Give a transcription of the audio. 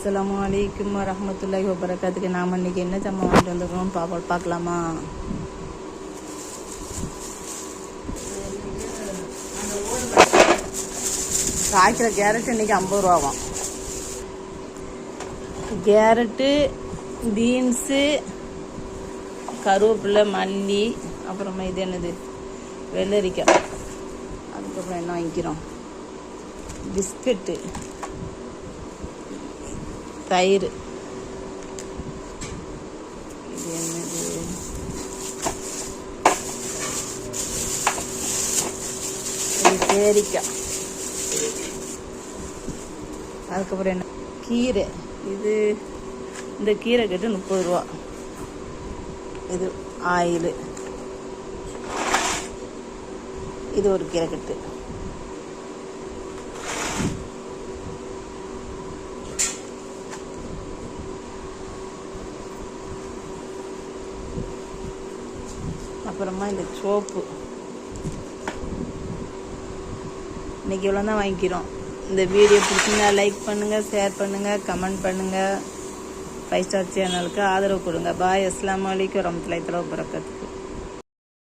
அஸ்லாம் வலைக்கம் வரஹ்மத்துல்லாஹி வபரகாத்துக்கு நாம் இன்றைக்கி என்ன ஜாமான் வாங்கிட்டு வந்திருக்கோம் பா பார்க்கலாமா? காய்க்கிற கேரட் இன்னைக்கு ஐம்பது ரூபாவாம். கேரட்டு பீன்ஸு கருவேப்பிலை மல்லி அப்புறமா இது என்னது? வெள்ளரிக்காய். அதுக்கப்புறம் என்ன வாங்கிக்கிறோம்? பிஸ்கட்டு. தயிர். இது என்னது? இது பேரிக்காய் அதுக்கப்புறம் என்ன? கீரை. இது இந்த கீரை கட்டு முப்பது ரூபா. இது ஆயில். இது ஒரு கீரை கட்டு. அப்புறமா இந்த சோப்பு. இன்னைக்கு இவ்வளோ தான் வாங்கிக்கிறோம். இந்த வீடியோ பிடிச்சிங்க லைக் பண்ணுங்கள் ஷேர் பண்ணுங்கள் கமெண்ட் பண்ணுங்கள் ஃபைவ் ஸ்டார் சேனலுக்கு ஆதரவு கொடுங்க. பாய் அஸ்லாம் வலைக்கம் வரமத்துலாய் தலா பிறக்கிறதுக்கு